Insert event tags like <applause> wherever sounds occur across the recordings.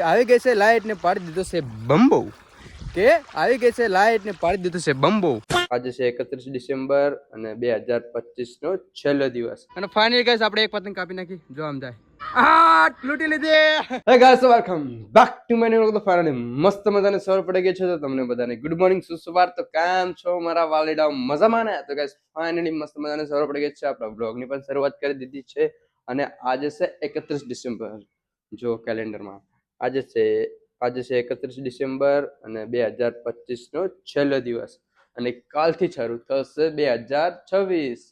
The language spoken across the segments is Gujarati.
કે આવી ગઈ છે લાઇટ ને પાડી દીધો છે બંબો. કે આવી ગઈ છે લાઇટ ને પાડી દીધો છે બંબો. આજે છે એકત્રીસ ડિસેમ્બર અને બે હજાર પચીસ નો છેલ્લો દિવસ. અને ફાઇનલી ગાઈસ આપણે એક પતંગ કાપી નાખી. જો આમ જાય આ લૂંટી લીધી. Hey guys welcome back to my new finally મસ્ત મજાને સવાર પડી ગઈ છે તો તમને બધાને ગુડ મોર્નિંગ સુસવાર તો કામ છો મારા વાલીડા મજામાં ને? તો ગાઈસ ફાઇનલી મસ્ત મજાને સવાર પડી ગઈ છે. આપણા બ્લોગની પણ શરૂઆત કરી દીધી છે. અને આજે છે એકત્રીસ ડિસેમ્બર જો કેલેન્ડરમાં આજે છે આજે છે એકત્રીસ ડિસેમ્બર અને બે હજાર પચીસનો છેલ્લો દિવસ. અને કાલથી શરૂ થશે બે હજાર છવ્વીસ.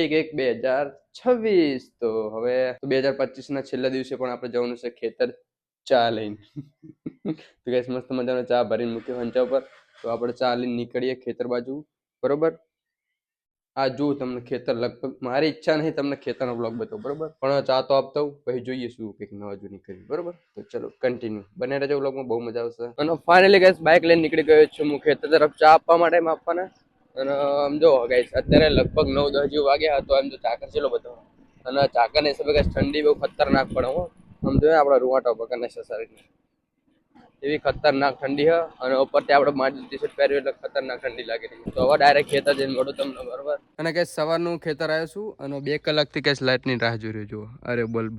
એક એક બે હજાર છવ્વીસ. તો હવે બે હજાર પચીસના છેલ્લા દિવસે પણ આપણે જવાનું છે ખેતર ચા લઈને. તો કઈ મસ્ત મજાનો ચા ભરીને મૂક્યો હંચા ઉપર. તો આપણે ચા લઈને નીકળીએ ખેતર બાજુ. બરોબર? આ જો તમને ખેતર લગભગ, મારી ઈચ્છા નહીં તમને ખેતરનો બ્લોગ બતાવો, બરોબર? પણ ચા તો આપતા હું પછી જોઈએ શું કંઈક નવા જૂની કરી, બરોબર? તો ચલો કન્ટિન્યુ બને રહેજો બ્લોગમાં બહુ મજા આવશે. અને ફાઇનલી ગાઈસ બાઇક લઈને નીકળી ગયો છું હું ખેતર તરફ, ચા આપવા માટે એમ આપવાના. અને આમ જો ગાઈસ અત્યારે લગભગ નવ દસ જેવું વાગ્યા તો એમ તો ચાકર ચેલો બધો. અને ચાકરને હિસાબે ગાઈસ ઠંડી બહુ ખતરનાક પડે હો. આમ જોઈએ આપણા રૂવાટા પકડ નાખશે શરીરને એવી ખતરનાક ઠંડી હ, અને ઉપરથી આપણે મારી ટી શર્ટ પહેર્યું એટલે ખતરનાક ઠંડી લાગી રહી તો હવે ડાયરેક્ટ ખેતર જઈને મળું તમને બરોબર? અને કે સવારનું ખેતર આવ્યો છું, અને બે કલાકથી કઈ લાઇટની રાહ જોઈ રહ્યો જુઓ અરે બલ્બ.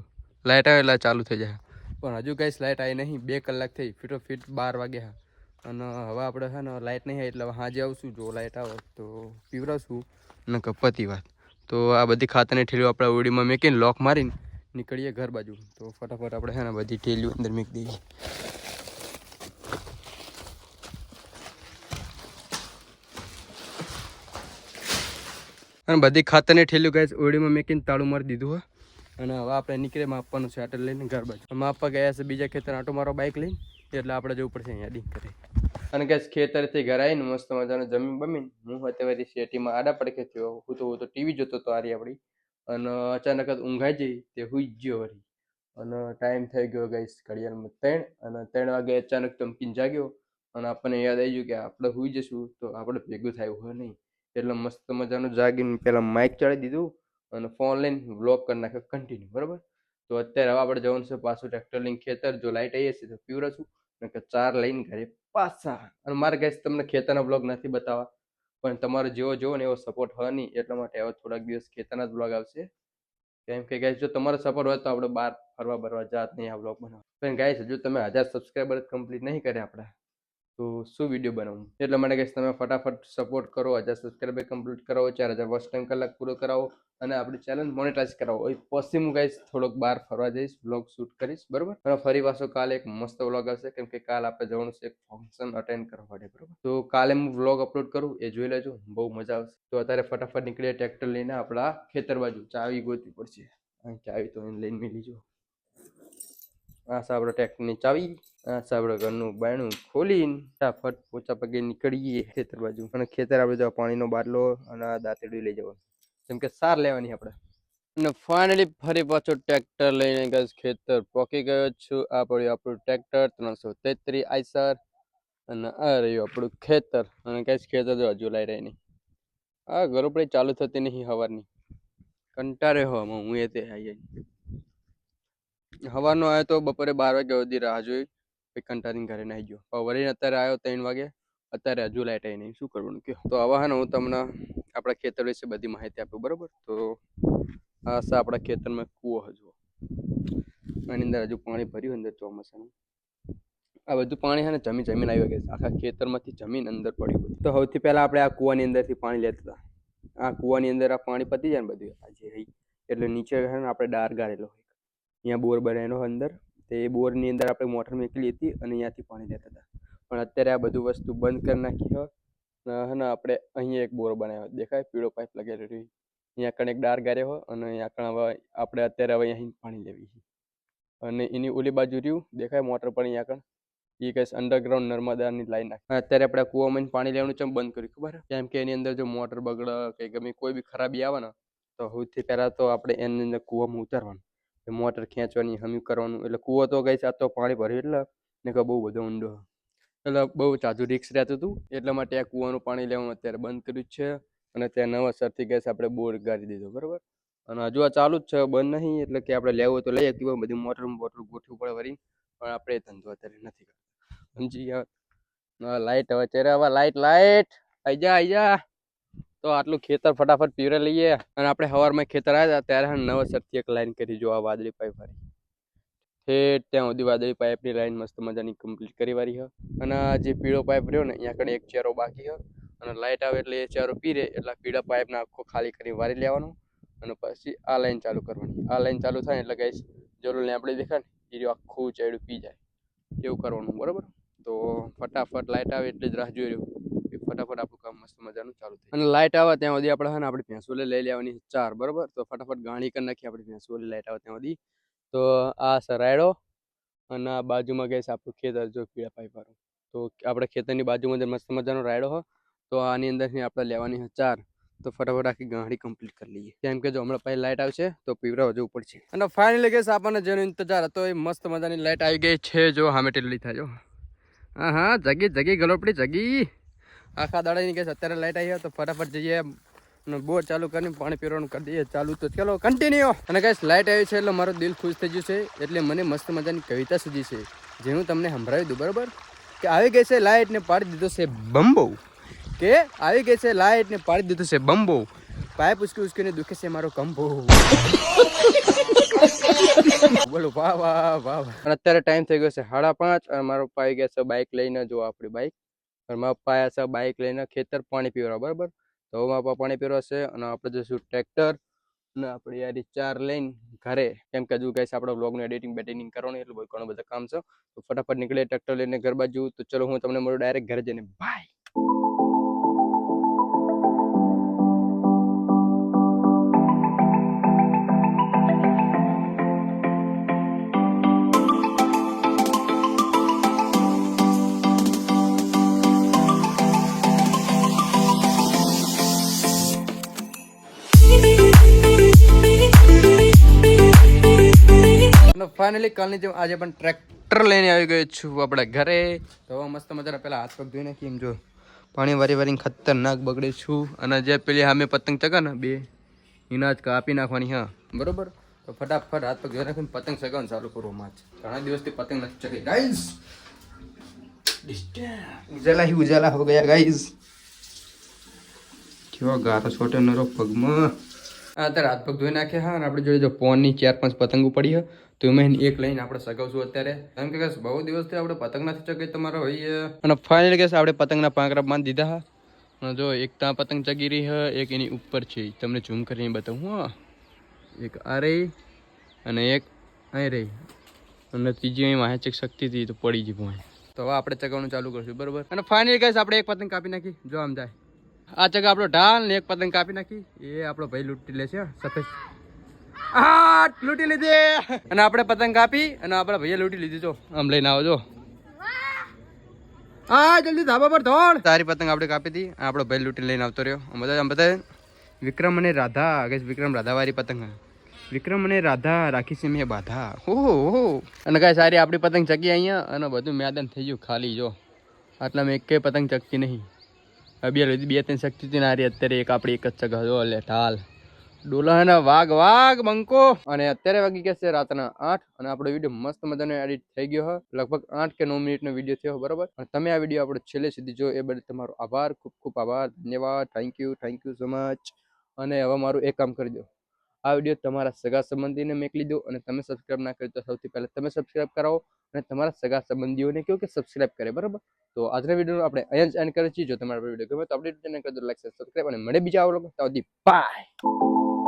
લાઇટ આવે એટલે ચાલુ થઈ જાય. પણ હજુ કઈ લાઇટ આવી નહીં, બે કલાક થઈ ફીટો ફીટ બાર વાગ્યા અને હવે આપણે છે ને લાઇટ નહીં એટલે હાજે આવશું, જો લાઇટ આવે તો પીવડાવશું અને કપતી વાત. તો આ બધી ખાતરની ઠેલીઓ આપણે ઓડીમાં મેકીને, લોક મારીને નીકળીએ ઘર બાજુ. તો ફટાફટ આપણે છે ને બધી ઠેલીઓ અંદર મૂકી દઈએ. અને બધી ખાતરને ઠેલીઓ ગાય ઓડીમાં મેકીને તાળું મારી દીધું હોય અને હવે આપણે નીકળે માપવાનું છે આટલ લઈને ઘર બાજુ. માપવા ગયા છે બીજા ખેતર આટો મારો બાઇક લઈને, એટલે આપણે જવું પડશે અહીંયા ડીંગ કરી. અને ગાય ખેતરથી ઘર આવીને મસ્ત મજાનું જમીન બમીને, હું અત્યારે શેટીમાં આડા પડખે થયો હું તો હું તો ટીવી જોતો હતો આરી આપણી અને અચાનક જ ઊંઘાઈ જઈ, તે હુઈ ગયો વળી. અને ટાઈમ થઈ ગયો ગઈશ ઘડિયાળમાં ત્રણ, અને ત્રણ વાગે અચાનક ચમકીને જાગ્યો. અને આપણને યાદ આવી ગયું કે આપણે હુઈ જશું, તો આપણે ભેગું થાય હોય નહીં. એટલે મસ્ત મજાનું જાગીને પહેલાં માઇક ચડી દીધું અને ફોન લઈને વ્લોગ કરી નાખ્યો કન્ટિન્યુ બરાબર? તો અત્યારે હવે આપણે જવાનું છે પાછું ટ્રેક્ટર લઈને ખેતર. જો લાઇટ આવી હશે તો પીવડાશું છું. કે ચાર લઈને ઘરે પાછા. અને મારે ગાઈસ તમને ખેતરના બ્લોગ નથી બતાવવા. પણ તમારો જેવો જોવો ને એવો સપોર્ટ હોય નહીં, એટલા માટે હવે થોડાક દિવસ ખેતરના જ બ્લોગ આવશે. કેમ કે ગાઈસ જો તમારો સપોર્ટ હોય તો આપણે બહાર ફરવા બરવા જાત નહીં આ બ્લોગ બનાવવા. પણ ગાઈસ હજુ તમે હજાર સબસ્ક્રાઈબર કમ્પ્લીટ નહીં કરે આપણા. તો શું વીડિયો બનાવું? એટલા માટે કહીશ, તમે ફટાફટ સપોર્ટ કરો, હજાર સબસ્ક્રાઈબર કમ્પ્લીટ કરાવો, ચાર હજાર વોચ ટાઈમ કલાક પૂરો કરાવો અને આપણી ચેનલ મોનેટાઈઝ કરાવો. એ પછી હું કહીશ, થોડોક બહાર ફરવા જઈશ બ્લોગ શૂટ કરીશ, બરોબર? અને ફરી પાછો કાલે એક મસ્ત વ્લોગ આવશે, કેમ કે કાલ આપણે જવાનું છે એક ફંક્શન અટેન્ડ કરવા માટે, બરોબર? તો કાલે હું વ્લોગ અપલોડ કરું, એ જોઈ લેજો, બહુ મજા આવશે. તો અત્યારે ફટાફટ નીકળીએ ટ્રેક્ટર લઈને આપણા ખેતર બાજુ, ચાવી ગોતવી પડશે. ચાવી તો લઈને મેલી જો. આ છે ટ્રેક્ટરની ચાવી. આપણા ઘરનું બાયણું ખોલીને ફટાફટ પોચા પગે નીકળીએ ખેતર બાજુ. અને ખેતર આપણે જવા પાણીનો બાટલો અને દાંતેડી લઈ જવાનું. જેમ કે સાર લેવાની આપણે. અને ફાઇનલી ફરી પાછો ટ્રેક્ટર લઈને ગયો ખેતર પોકી ગયો છું. આ પડ્યું આપણું ટ્રેક્ટર ત્રણસો તેત્રીસ આઈસર. અને આ રહ્યું આપણું ખેતર. અને કઈ ખેતર જો હજુ લાઈ રહી નહીં. આ ગરોપડી ચાલુ થતી નહીં હવારની. કંટારે હોવામાં હું એ તે આવી હવાનો આવ્યો તો બપોરે બાર વાગ્યા સુધી રાહ જોઈ. પછી કંટાળીને ઘરે નાહી ગયો. પણ વળીને અત્યારે આવ્યો ત્રણ વાગે, અત્યારે હજુ લાઈટ આવી નહીં શું કરવાનું? કે તો આવા હે ને હું તમને આપણા ખેતર વિશે બધી માહિતી આપું, બરાબર? તો આ છે આપણા ખેતરમાં કૂવો હજુ આની અંદર હજુ પાણી ભર્યું અંદર ચોમાસાનું. આ બધું પાણી છે ને જમીન જમીન આવી ગઈ આખા ખેતરમાંથી જમીન અંદર પડી બધું. તો સૌથી પહેલાં આપણે આ કૂવાની અંદરથી પાણી લેતા હતા. આ કૂવાની અંદર આ પાણી પતી જાય ને બધું. આ જે એટલે નીચે ને આપણે ડાર ગાળેલો હોય અહીંયા બોર બનાવેલો અંદર. તે બોરની અંદર આપણે મોટર મેકલી હતી અને અહીંયાથી પાણી લેતા હતા. પણ અત્યારે આ બધું વસ્તુ બંધ કરી નાખી હોય ને આપણે અહીંયા એક બોર બનાવ્યો. દેખાય? પીળો પાઇપ લગાવેલો રહ્યો. અહીંયા કણ ડાર ગાર્યો હોય અને અહીંયા કણ હવે આપણે અત્યારે હવે અહીં પાણી લેવી છે. અને એની ઓલી બાજુ રહ્યું. દેખાય? મોટર પણ અહીંયા કણ. એ કઈ અંડરગ્રાઉન્ડ નર્મદાની લાઈન નાખે. અત્યારે આપણે કૂવામાં પાણી લેવાનું ચમ બંધ કર્યું. ખબર કેમ કે એની અંદર જો મોટર બગડે કે ગમે કોઈ બી ખરાબી આવે ને, તો સૌથી પહેલાં તો આપણે એની અંદર કૂવામાં ઉતારવાનું. મોટર ખેંચવાની હમી કરવાનું. એટલે કૂવો તો ગઈ આ તો પાણી ભર્યું એટલે ને કે બહુ બધો ઊંડો. એટલે બહુ ચાજુ રિક્સ રહેતું હતું એટલા માટે આ કૂવાનું પાણી લેવાનું અત્યારે બંધ કર્યું જ છે. અને ત્યાં નવાસરથી ગેસ આપણે બોર ગાળી દીધો, બરાબર? અને હજુ આ ચાલુ જ છે, બંધ નહીં, એટલે કે આપણે લેવું તો લઈ શકીએ બધી મોટર મોટર ગોઠવું પડે વળી. પણ આપણે ધંધો અત્યારે નથી કરતા. સમજી ગયા? લાઇટ હવે ત્યારે હવે લાઈટ લાઈટ આઈ જા આઈ જા! તો આટલું ખેતર ફટાફટ પીવરે લઈએ અને આપણે સવારમાં ખેતર આવ્યા ત્યારે નવસરથી એક લાઈન કરી, જો આ વાદળી પાઇપ વાળી. ઠેઠ ત્યાં સુધી વાદળી પાઇપની લાઈન મસ્ત મજાની કમ્પ્લીટ કરી વાળી છે અને જે પીળો પાઇપ રહ્યો ને, અહીંયા આગળ એક ચેરો બાકી છે અને લાઇટ આવે એટલે એ ચેરો પીરે, એટલે પીળા પાઇપને આખો ખાલી કરી વારી લેવાનો. અને પછી આ લાઈન ચાલુ કરવાની. આ લાઈન ચાલુ થાય એટલે ગાઈસ જરૂર આપણે દેખાય ને, એ આખું ચેડું પી જાય. એવું કરવાનું, બરાબર? તો ફટાફટ લાઇટ આવે એટલે જ રાહ જોઈ રહ્યો. ફટાફટ આપણું કામ મસ્ત મજાનું ચાલુ થાય અને લાઇટ આવે ત્યાં સુધી આપણે આપણે આપણી લઈ લેવાની ચાર, બરોબર? તો ફટાફટ ગાણી કરી નાખીએ આપણી ભેંસોલે લાઈટ આવે ત્યાં સુધી. તો આ સરાયડો અને આ બાજુમાં ગઈશ આપણું ખેતર જો પીળા પાઇપ તો આપણે ખેતરની બાજુમાં મસ્ત મજાનો રાયડો હો. તો આની અંદરથી આપણે લેવાની છે ચાર. તો ફટાફટ આખી ગાડી કમ્પ્લીટ કરી લઈએ. કેમ કે જો હમણાં પછી લાઈટ આવશે તો પીવરા હજુ પડશે. અને ફાઇનલી ગેસ આપણને જેનો ઇંતજાર હતો એ મસ્ત મજાની લાઇટ આવી ગઈ છે જો હામે ટેલી થાય જો. હા હા જગી જગી, ગલોપડી, જગી. આખા દાડાની ગેસ અત્યારે લાઈટ આવી તો ફટાફટ જઈએ બોર ચાલુ કરીને પાણી પીવાનું કરી દઈએ, ચાલુ તો ચાલો કન્ટિન્યુ અને ગેસ લાઈટ આવી છે એટલે મારું દિલ ખુશ થઈ ગયું છે એટલે મને મસ્ત મજાની કવિતા સુધી છે જે હું તમને સંભળાવી દઉં, બરાબર? કે આવી ગઈ છે લાઈટ ને પાડી દીધો છે બંબો. કે આવી ગઈ છે લાઈટ ને પાડી દીધો છે બંબો. પાઇપ ઉસકી ઉસકીને દુખે છે મારો કંબો. <laughs> બોલો, વાહ વાહ વાહ. અત્યારે ટાઈમ થઈ ગયો છે સાડા પાંચ અને મારો પાઈ ગયા છે બાઇક લઈને, જો આપણી બાઇક અને મારા પપ્પા આવ્યા છે બાઇક લઈને ખેતર પાણી પીવડાવ બરાબર? તો મારા પપ્પા પાણી પીવડાવશે અને આપણે જઈશું ટ્રેક્ટર અને આપણે યાર ચાર લઈને ઘરે. કેમ કે હજુ છે આપણે બ્લોગનું એડિટિંગ બેડિટિંગ કરવાનું એટલું ઘણું બધા કામ છે. તો ફટાફટ નીકળે ટ્રેક્ટર લઈને ઘર બાજુ. તો ચલો હું તમને મળું ડાયરેક્ટ ઘરે જઈને. બાય અને ફાઇનલી કાલની જેમ આજે પણ ટ્રેક્ટર લઈને આવી ગયો છું આપણે ઘરે. તો મસ્ત મજાના પહેલાં હાથ પગ ધોઈ નાખી એમ જો પાણી વારી વારીને ખતરનાક બગડે છું. અને જે પેલી સામે પતંગ ચગા ને બે, એના જ કાપી નાખવાની, હા. બરોબર? તો ફટાફટ હાથ પગ ધોઈ નાખીને પતંગ ચગાવવાનું ચાલુ કરવું માચ ઘણા દિવસથી પતંગ નથી ચગી ગાઈઝ ઉજાલા હી ઉજાલા હો ગયા ગાઈઝ કેવો ગાતો છોટે નરો પગમાં. આ અત્યારે હાથ પગ ધોઈ નાખ્યા હા. અને આપણે જોડે જો પોનની ચાર પાંચ પતંગો પડી છે તો એમાં એક લઈને આપણે સગાવશું અત્યારે. એમ કે બહુ દિવસથી આપણે પતંગ નથી ચગી તમારો હોય અને ફાઇનલ કેસ આપણે પતંગના પાંકરા બાંધી દીધા હા. અને જો એક ત્યાં પતંગ ચગી રહી છે એક એની ઉપર છે. તમને ઝૂમ કરીને બતાવું હા. એક આ રહી અને એક અહીં રહી. અને ત્રીજી અહીં વાંચક શક્તિ હતી તો પડી ગઈ ભોય. તો હવે આપણે ચગાવવાનું ચાલુ કરશું બરોબર? અને ફાઇનલ ગેસ આપણે એક પતંગ કાપી નાખી. જો આમ જાય આ ચગા આપણો ઢાલ ને એક પતંગ કાપી નાખી. એ આપણો ભાઈ લૂંટી લે છે સફેદ. આ લૂંટી લીધી. અને આપણે પતંગ કાપી અને આપણા ભૈયા લૂંટી લીધી, જો. આમ લઈને આવો, જો. હા, જલ્દી ધાબા પર દોડ. તારી પતંગ આપણે કાપી હતી આપણો ભાઈ લૂંટી લઈને આવતો રહ્યો. આમ બધા આમ બધા વિક્રમ અને રાધા કે વિક્રમ રાધાવાળી પતંગ. વિક્રમ અને રાધા, રાખી છે મેં બાધા. ઓહો અને કાંઈ સારી આપણી પતંગ ચકી અહીંયા. અને બધું મેદાન થઈ ગયું ખાલી, જો. આટલા મેં એકે પતંગ ચકતી નહીં. બે બે, ત્રણ શક્તિ હતી નારી અત્યારે એક આપણી એક જ ચગા જો લે, ઢાલ. ડોલાના વાઘ વાઘ, બંકો. અને અત્યારે વાગી ગયા છે રાતના આઠ અને આપણો વીડિયો મસ્ત મજાનો એડિટ થઈ ગયો હોય લગભગ આઠ કે નવ મિનિટનો વીડિયો થયો, બરોબર? અને તમે આ વીડિયો આપણે છેલ્લે સુધી જો એ બદલ તમારો આભાર. ખૂબ ખૂબ આભાર. ધન્યવાદ. Thank you thank you so much અને હવે મારું એક કામ કરી દો. આ વીડિયો તમારા સગા સંબંધીને મોકલી દો અને તમે સબસ્ક્રાઇબ ના કર્યું તો સૌથી પહેલાં તમે સબસ્ક્રાઇબ કરાવો અને તમારા સગા સંબંધીઓને કહો કે સબસ્ક્રાઇબ કરે, બરાબર? તો આજના વીડિયો આપણે અહીંયા જ એન્ડ કરીએ છીએ. જો તમારા વીડિયો ગમે તો આપણે ચેનલ કરી દો લાઈક સબસ્ક્રાઇબ અને મળે બીજા આવો લોકો તો બાય